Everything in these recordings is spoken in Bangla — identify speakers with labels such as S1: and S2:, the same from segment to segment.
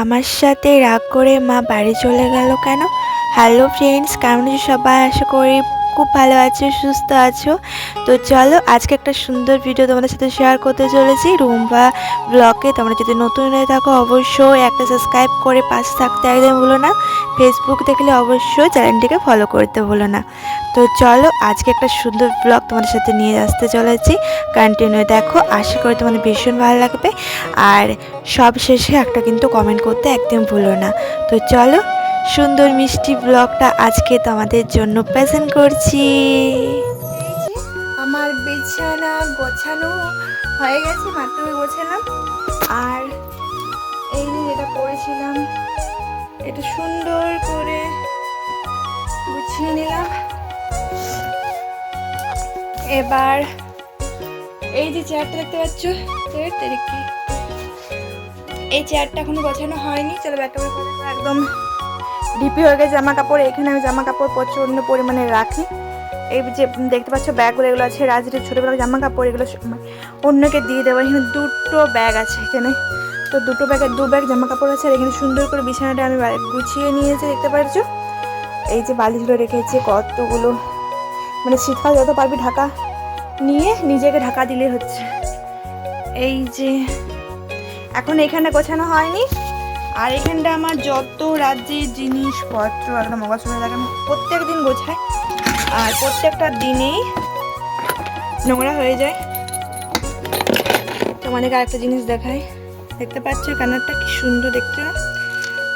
S1: আমার সাথে রাগ করে মা বাড়ি চলে গেল কেন? হ্যালো ফ্রেন্ডস কেমন সবাই? আশা করি খুব ভালো আছো, সুস্থ আছো। তো চলো, আজকে একটা সুন্দর ভিডিও তোমাদের সাথে শেয়ার করতে চলেছি। রুম্বা ব্লগে তোমরা যদি নতুন হয়ে থাকো, অবশ্যই একটা সাবস্ক্রাইব করে পাশে থাকতে একদম ভুলো না। ফেসবুক দেখলে অবশ্যই চ্যানেলটিকে ফলো করতে ভুলো না। তো চলো, আজকে একটা সুন্দর ব্লগ তোমাদের সাথে নিয়ে আসতে চলেছি। কন্টিনিউ দেখো, আশা করি তোমাদের ভীষণ ভালো লাগবে। আর সব শেষে একটা কিন্তু কমেন্ট করতে একদম ভুলো না। তো চলো সুন্দর মিষ্টি ব্লগটা আজকে তোমাদের জন্য প্রেজেন্ট করছি। আমার বিছানা গোছানো হয়ে গেছে মাত্র গোছালাম। আর এই যে যেটা করেছিলাম, এটা সুন্দর করে গুছিয়ে নিলাম। এবার এই যে চেয়ারটা দেখতে পাচ্ছ চেয়ার এই চেয়ারটা এখনও গোছানো হয়নি, চলো দেবো। একদম ডিপি হয়ে গেছে জামা কাপড় এখানে আমি জামা কাপড় প্রচণ্ড পরিমাণে রাখি। এই যে দেখতে পাচ্ছ ব্যাগগুলো, এগুলো আছে রাজরির ছোটোবেলার জামা কাপড় এগুলো মানে অন্যকে দিয়ে দেবো এখানে দুটো ব্যাগ আছে এখানে। তো দুটো ব্যাগের দু ব্যাগ জামা কাপড় আছে, আর এখানে সুন্দর করে বিছানাটা আমি গুছিয়ে নিয়েছি, দেখতে পাচ্ছ? এই যে বালিশগুলো রেখেছি, কতগুলো। মানে শীতকাল যত পারবি ঢাকা নিয়ে নিজেকে ঢাকা দিলে হচ্ছে। এই যে, এখন এখানে গোছানো হয়নি। আর এখানটা আমার যত রাজ্যের জিনিসপত্র একদম অগোছানো থাকে, আমি প্রত্যেক দিন গোছাই। আর প্রত্যেকটা দিনেই নোংরা হয়ে যায়। তোমাদেরকে আরেকটা জিনিস দেখাই। দেখতে পাচ্ছ কানারটা কি সুন্দর দেখতে?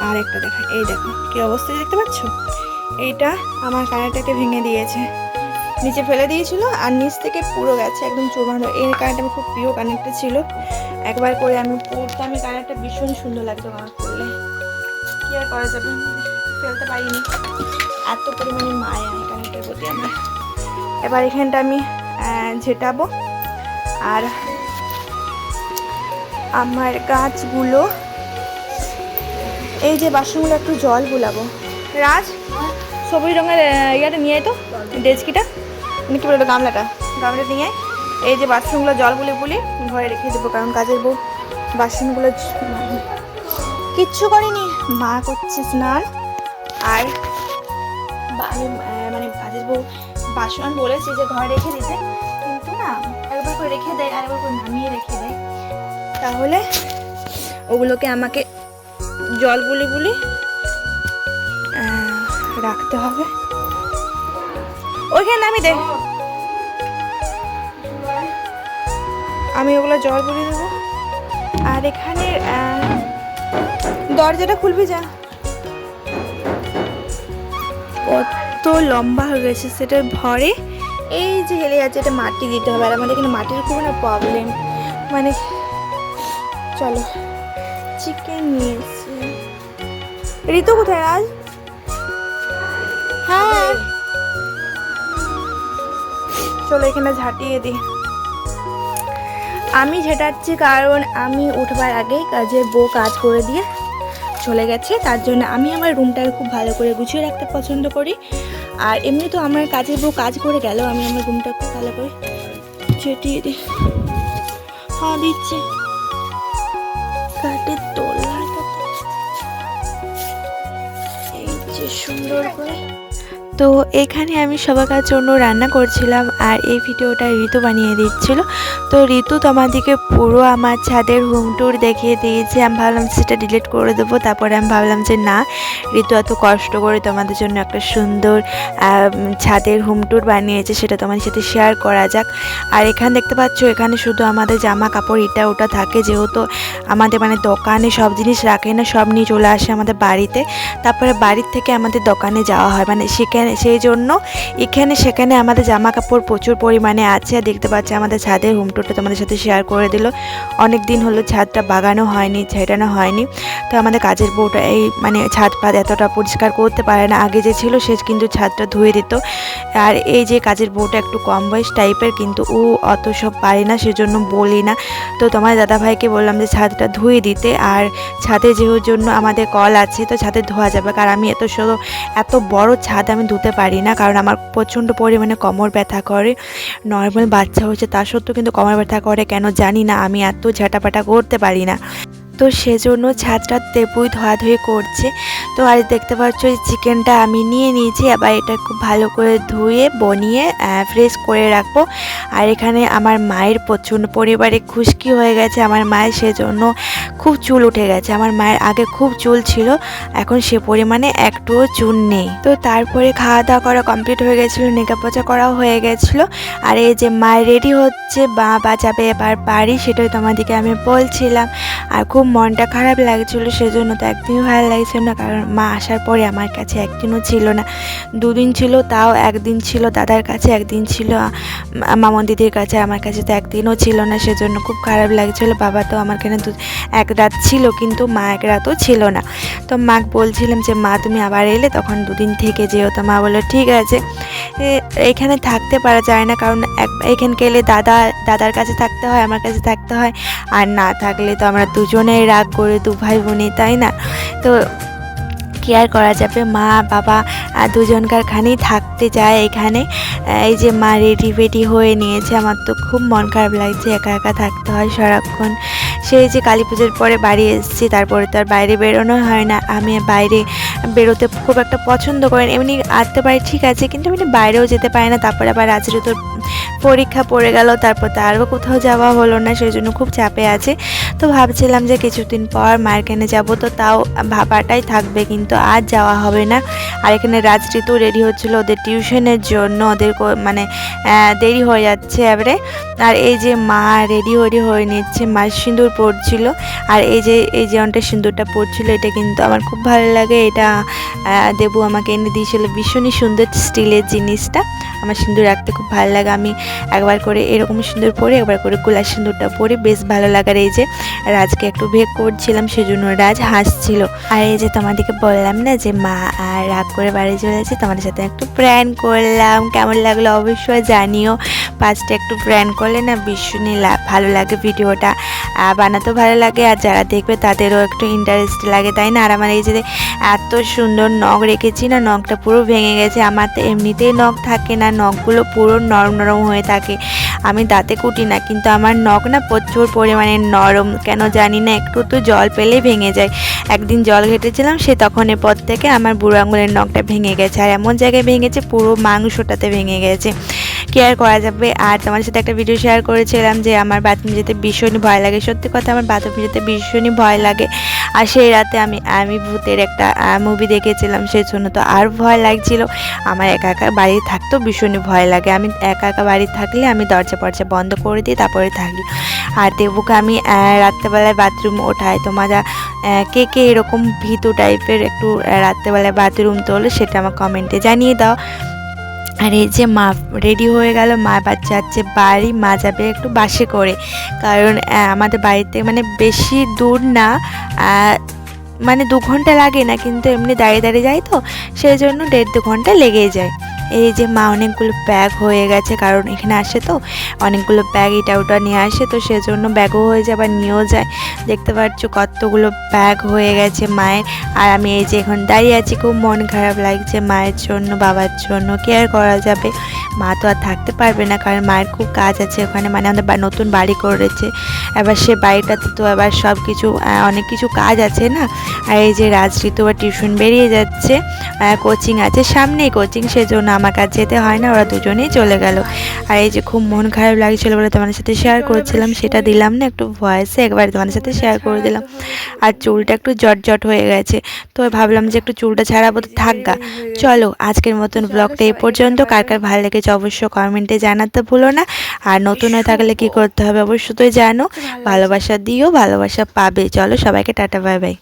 S1: আর একটা দেখা এই দেখো, কি অবস্থা দেখতে পাচ্ছ? এইটা আমার কানারটাকে ভেঙে দিয়েছে। নিচে ফেলে দিয়েছিল আর নিচ থেকে পুরো গেছে, একদম চোবানো এই কানেরটা আমার খুব প্রিয় কানেরটা ছিল। একবার করে আমি পরতাম আমি কানেরটা ভীষণ সুন্দর লাগতো আমার পরলে। কি আর করা যাবে? ফেলতে পারিনি। এত পরিমাণে মায়া এই কানেরটার প্রতি আমার। এবার এখানটা আমি ঝেটাবো। আর আমার গাছগুলো, এই যে বাসনগুলো একটু জল বুলাবো রাজ, সবুজ রঙের ইয়াটা নিয়ে তো, ডেচকিটা। কি বলব গামলাটা। গামলাটা নিয়ে। এই যে বাসনগুলো জল বুলে বুলে ঘরে রেখে দেবো, কারণ কাজের বউ বাসনগুলো কিচ্ছু করেনি। মা করছে স্নান। আর মানে কাজের বউ বাসন বলেছে যে ঘরে রেখে দিতে। কিন্তু না, একবার করে রেখে দেয় আর একবার করে নামিয়ে রেখে দেয়। তাহলে ওগুলোকে আমাকে জল বুলি বুলি রাখতে হবে। ওইখানে নামি দে। আমি ওগুলো জল বুলি দেবো আর এখানে দরজাটা খুলবি যা। কত লম্বা হয়ে গেছে সেটার ভরে। এই যে হেলে যাচ্ছে, এটা মাটি দিতে হবে। আর আমাদের এখানে মাটির খুব না প্রবলেম মানে চলো চিকেন নিয়েছি। ঋতু কোথায় আজ? হ্যাঁ। চলো এখানে ঝাঁটিয়ে দিই। আমি ঝেটাচ্ছি কারণ আমি উঠবার আগেই কাজের বউ কাজ করে দিয়ে চলে গেছে, তার জন্য আমি আমার রুমটাকে খুব ভালো করে গুছিয়ে রাখতে পছন্দ করি। আর এমনি তো আমার কাজের বউ কাজ করে গেল আমি আমার রুমটা খুব ভালো করে ছেটিয়ে দিই। হ্যাঁ দিচ্ছি। কাঠের তোলাটা এই যে সুন্দর করে তো এখানে আমি সবার জন্য রান্না করছিলাম আর এই ভিডিওটা ঋতু বানিয়ে দিচ্ছিল। তো ঋতু তোমাদেরকে পুরো আমার ছাদের হোম ট্যুর দেখিয়ে দিয়েছে। আমি ভাবলাম সেটা ডিলিট করে দেবো। তারপরে আমি ভাবলাম যে না, ঋতু এত কষ্ট করে তোমাদের জন্য একটা সুন্দর ছাদের হোম ট্যুর বানিয়েছে, সেটা তোমাদের সাথে শেয়ার করা যাক। আর এখানে দেখতে পাচ্ছ, এখানে শুধু আমাদের জামা কাপড় এটা ওটা থাকে। যেহেতু আমাদের মানে দোকানে সব জিনিস রাখে না, সব নিয়ে চলে আসে আমাদের বাড়িতে। তারপরে বাড়ির থেকে আমাদের দোকানে যাওয়া হয়। মানে সেখানে সেই জন্য এখানে, সেখানে আমাদের জামা কাপড় প্রচুর পরিমাণে আছে। আর দেখতে পাচ্ছি আমাদের ছাদের হোম টুরটা তোমাদের সাথে শেয়ার করে দিল। অনেক দিন হলো ছাদটা বাগানো হয়নি ছেটানো হয়নি। তো আমাদের কাজের বউটা এই মানে ছাদ পাত এতটা পরিষ্কার করতে পারে না। আগে যে ছিল, সে কিন্তু ছাদটা ধুয়ে দিত। আর এই যে কাজের বউটা একটু কম বয়স টাইপের কিন্তু ও অত সব পারে না, সেজন্য বলি না। তো তোমার দাদাভাইকে বললাম যে ছাদটা ধুয়ে দিতে। আর ছাদে যেহেতু জন্য আমাদের কল আছে, তো ছাদে ধোয়া যাবে। কারণ আমি এত সব এত বড় ছাদ আমি ধুতে পারি না, কারণ আমার প্রচণ্ড পরিমাণে কোমর ব্যথা করে নর্মাল বাচ্চা হয়েছে, তা সত্ত্বেও কিন্তু কোমর ব্যথা করে, কেন জানি না, আমি এত ঝাঁটাপাটা করতে পারি না।
S2: তো সেজন্য ছাদটা তেপুই ধোয়াধুয়ি করছে। তো আর দেখতে পাচ্ছ, এই চিকেনটা আমি নিয়ে নিয়েছি আবার এটা খুব ভালো করে ধুয়ে, বনিয়ে ফ্রেশ করে রাখব। আর এখানে আমার মায়ের প্রচণ্ড পরিবারে খুশকি হয়ে গেছে, আমার মায়ের সেজন্য খুব চুল উঠে গেছে। আমার মায়ের আগে খুব চুল ছিল, এখন সে পরিমাণে একটুও চুল নেই। তো তারপরে খাওয়া দাওয়া করা কমপ্লিট হয়ে গেছিল নেকা পচা করাও হয়ে গেছিল। আর এই যে মায়ের রেডি হচ্ছে বা বাজাবে এবার বাড়ি, সেটাই তোমাদেরকে আমি বলছিলাম। আর খুব মনটা খারাপ লাগছিল, সেজন্য তো একদিনও ভালো লাগছিল না, কারণ মা আসার পরে আমার কাছে একদিনও ছিল না। দুদিন ছিল তাও একদিন ছিল, দাদার কাছে একদিন ছিল মামন দিদির কাছে আমার কাছে তো একদিনও ছিল না, সেজন্য খুব খারাপ লাগছিল। বাবা তো আমার কাছে দু এক রাত ছিল, কিন্তু মা এক রাতও ছিল না। তো মা বলছিলাম যে, মা, তুমি আবার এলে? তখন দুদিন থেকে যেও তো মা বলল, ঠিক আছে। এখানে থাকতে পারা যায় না, কারণ এক এখানে গেলে দাদা, দাদার কাছে থাকতে হয়, আমার কাছে থাকতে হয়। আর না থাকলে তো আমরা দুজনেই রাগ করে দু ভাই বোনে তাই না? তো কি আর করা যাবে? মা, বাবা দুজনকার খানেই থাকতে যায় এখানে। এই যে মা রেডি ফেডি হয়ে নিয়েছে, আমার তো খুব মন খারাপ লাগছে, একা একা থাকতে হয় সারাক্ষণ। সেই যে কালী পুজোর পরে বাড়ি এসেছি, তারপরে তো আর বাইরে বেরোনো হয় না। আমি বাইরে বেরোতে খুব একটা পছন্দ করেন এমনি আসতে পারি ঠিক আছে, কিন্তু আমি বাইরেও যেতে পারি না। তারপরে আবার রাজের তো পরীক্ষা পড়ে গেল, তারপর তারও কোথাও যাওয়া হলো না সেই জন্য খুব চাপে আছে। তো ভাবছিলাম যে কিছুদিন পর মার্কেনে যাব, তো তাও ভাবাটাই থাকবে, কিন্তু আজ যাওয়া হবে না। আর এখানে রাজঋতু রেডি হচ্ছিল ওদের টিউশনের জন্য, ওদের মানে দেরি হয়ে যাচ্ছে এবারে। আর এই যে মা রেডি রেডি হয়ে নিচ্ছে, মা সিঁদুর পড়ছিল আর এই যে এই যে অনটা সিঁদুরটা পড়ছিল এটা কিন্তু আমার খুব ভালো লাগে, এটা দেবু আমাকে এনে দিয়েছিল ভীষণই সুন্দর স্টিলের জিনিসটা। আমার সিঁদুর রাখতে খুব ভালো লাগে, আমি একবার করে এরকম সুন্দর পরে, একবার করে গোলাপ সিঁদুরটা পরে, বেশ ভালো লাগার এই যে রাজকে একটু ভেক করছিলাম, সেজন্য রাজ হাসছিল। আর এই যে তোমাদেরকে বললাম না যে, মা, আর রাগ করে বাড়ি চলেছে তোমাদের সাথে একটু প্র্যান করলাম। কেমন লাগল অবশ্যই জানিও। পাঁচটা একটু প্র্যান করলে না ভীষণই ভালো লাগে ভিডিওটা। বানাতেও ভালো লাগে, আর যারা দেখবে তাদেরও একটু ইন্টারেস্ট লাগে, তাই না? আর আমার এই যে এত সুন্দর নখ রেখেছি না, নখটা পুরো ভেঙে গেছে। আমার তো এমনিতেই নখ থাকে না, নখগুলো পুরো নরম নরম হয়ে থাকে। আমি দাঁতে কুটি না, কিন্তু আমার নখ না প্রচুর পরিমাণে নরম। কেন জানি না একটু তো জল পেলেই ভেঙে যায়। একদিন জল ঘেটেছিলাম সে তখনের পর থেকে আমার বুড়ো আঙুলের নখটা ভেঙে গেছে আর এমন জায়গায় ভেঙেছে পুরো মাংসটাতে ভেঙে গেছে। কেয়ার করা যাবে? আর তোমার সাথে একটা ভিডিও শেয়ার করেছিলাম যে আমার বাথরুম যেতে ভীষণই ভয় লাগে। সত্যি কথা আমার বাথরুম যেতে ভীষণই ভয় লাগে। আর সেই রাতে আমি আমি ভূতের একটা মুভি দেখেছিলাম সেই জন্য তো আর ভয় লাগছিল। আমার একা একা বাড়ি থাকতেও ভীষণই ভয় লাগে। আমি একা একা বাড়ি থাকলে আমি দরজা ফরজা বন্ধ করে দিই তারপরে থাকি। আর দেবুকে আমি আহ, রাত্রেবেলায় বাথরুম ওঠায়। তোমরা কে কে এরকম ভীতু টাইপের একটু রাত্রেবেলায় বাথরুম তোলো, সেটা আমার কমেন্টে জানিয়ে দাও। আর এই যে মা রেডি হয়ে গেল, মা বাচ্চা যাচ্ছে বাড়ি, মা যাবে একটু বাসে করে। কারণ আমাদের বাড়িতে মানে বেশি দূর না মানে দু ঘণ্টা লাগে না, কিন্তু এমনি দাঁড়িয়ে দাঁড়িয়ে যাই তো, সেই জন্য দেড় দু ঘণ্টা লেগেই যায়। এই যে মা অনেকগুলো ব্যাগ হয়ে গেছে, কারণ এখানে আসে তো, অনেকগুলো ব্যাগ এটা ওটা নিয়ে আসে, তো সেজন্য ব্যাগও হয়ে যায় আবার নিয়েও যায়। দেখতে পাচ্ছ কতগুলো ব্যাগ হয়ে গেছে মায়ের। আর আমি এই যে এখন দাঁড়িয়ে আছি, খুব মন খারাপ লাগছে মায়ের জন্য, বাবার জন্য কেয়ার করা যাবে? মা তো আর থাকতে পারবে না, কারণ মায়ের খুব কাজ আছে ওখানে মানে আমাদের নতুন বাড়ি করেছে। এবার সে বাড়িটাতে তো এবার সব কিছু অনেক কিছু কাজ আছে না? আর এই যে রাজঋতু বা টিউশন বেরিয়ে যাচ্ছে কোচিং আছে সামনেই কোচিং সেজন্য আমার কাছে যেতে হয় না, ওরা দুজনেই চলে গেল। আর এই যে খুব মন খারাপ লাগছিল বলে তোমাদের সাথে শেয়ার করছিলাম, সেটা দিলাম না, একটু ভয়েসে একবার তোমাদের সাথে শেয়ার করে দিলাম। আর চুলটা একটু জট হয়ে গেছে, তো ভাবলাম যে একটু চুলটা ছাড়াবো তো থাকগা চলো, আজকের মতন ব্লগটা এই পর্যন্ত। কার কার ভালো লেগেছে অবশ্যই কমেন্টে জানাতে ভুলো না। আর নতুন হয়ে থাকলে কি করতে হবে অবশ্যই তো জানো, ভালোবাসা দিও, ভালোবাসা পাবে। চলো সবাইকে টাটা বাই বাই